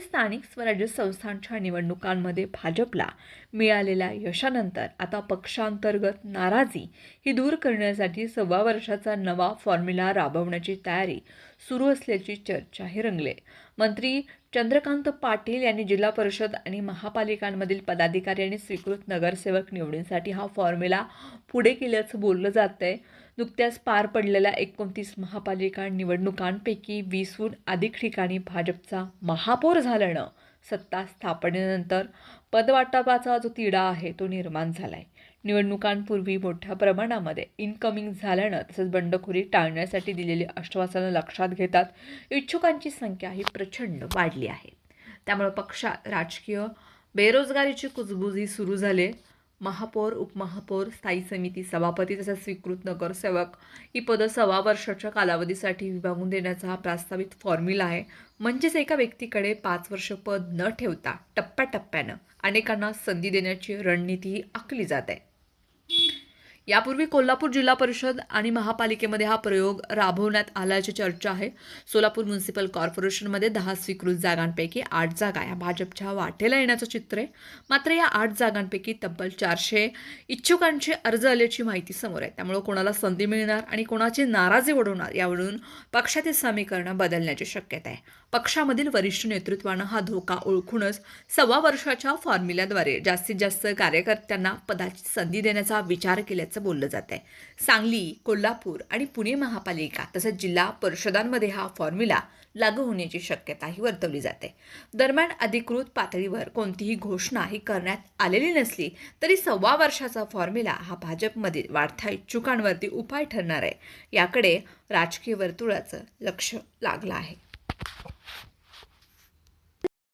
स्थानिक स्वराज्य संस्थांच्या निवडणुकांमध्ये भाजपला मिळालेल्या यशानंतर आता पक्षांतर्गत नाराजी ही दूर करण्यासाठी सव्वा वर्षाचा नवा फॉर्म्युला राबवण्याची तयारी सुरू असल्याची चर्चाही रंगले. मंत्री चंद्रकांत पाटील यांनी जिल्हा परिषद आणि महापालिकांमधील पदाधिकारी आणि स्वीकृत नगरसेवक निवडींसाठी हा फॉर्म्युला पुढे केल्याचं बोललं जात आहे नुकत्याच पार पडलेल्या एकोणतीस महापालिका निवडणुकांपैकी वीसहून अधिक ठिकाणी भाजपचा महापौर झाल्यानं सत्ता स्थापनेनंतर पदवाटपाचा जो तिढा आहे तो निर्माण झाला आहे निवडणुकांपूर्वी मोठ्या प्रमाणामध्ये इनकमिंग झाल्यानं तसंच बंडखोरी टाळण्यासाठी दिलेली आश्वासनं लक्षात घेतात इच्छुकांची संख्या ही प्रचंड वाढली आहे. त्यामुळे पक्षात राजकीय बेरोजगारीची कुजबुजी सुरू झाली. महापौर उपमहापौर स्थायी समिती सभापती तसेच स्वीकृत नगरसेवक ही पदं सव्वा वर्षाच्या कालावधीसाठी विभागून देण्याचा हा प्रस्तावित फॉर्म्युला आहे. म्हणजेच एका व्यक्तीकडे पाच वर्ष पद न ठेवता टप्प्याटप्प्यानं अनेकांना संधी देण्याची रणनीती आखली जात आहे. यापूर्वी कोल्हापूर जिल्हा परिषद आणि महापालिकेमध्ये हा प्रयोग राबवण्यात आल्याची चर्चा आहे. सोलापूर म्युन्सिपल कॉर्पोरेशनमध्ये दहा स्वीकृत जागांपैकी आठ जागा या भाजपच्या वाटेला येण्याचं चित्र आहे. मात्र या आठ जागांपैकी तब्बल चारशे इच्छुकांचे अर्ज आल्याची माहिती समोर आहे. त्यामुळे कोणाला संधी मिळणार आणि कोणाची नाराजी ओढवणार यावरून पक्षातील समीकरणं बदलण्याची शक्यता आहे. पक्षामधील वरिष्ठ नेतृत्वानं हा धोका ओळखूनच सव्वा वर्षाच्या फॉर्म्युल्याद्वारे जास्तीत जास्त कार्यकर्त्यांना पदाची संधी देण्याचा विचार केल्याचं बोललं जात आहे. सांगली कोल्हापूर आणि पुणे महापालिका तसंच जिल्हा परिषदांमध्ये हा फॉर्म्युला लागू होण्याची शक्यताही वर्तवली जाते. दरम्यान अधिकृत पातळीवर कोणतीही घोषणा ही करण्यात आलेली नसली तरी सव्वा वर्षाचा फॉर्म्युला हा भाजपमधील वाढत्या इच्छुकांवरती उपाय ठरणार आहे. याकडे राजकीय वर्तुळाचं लक्ष लागलं आहे.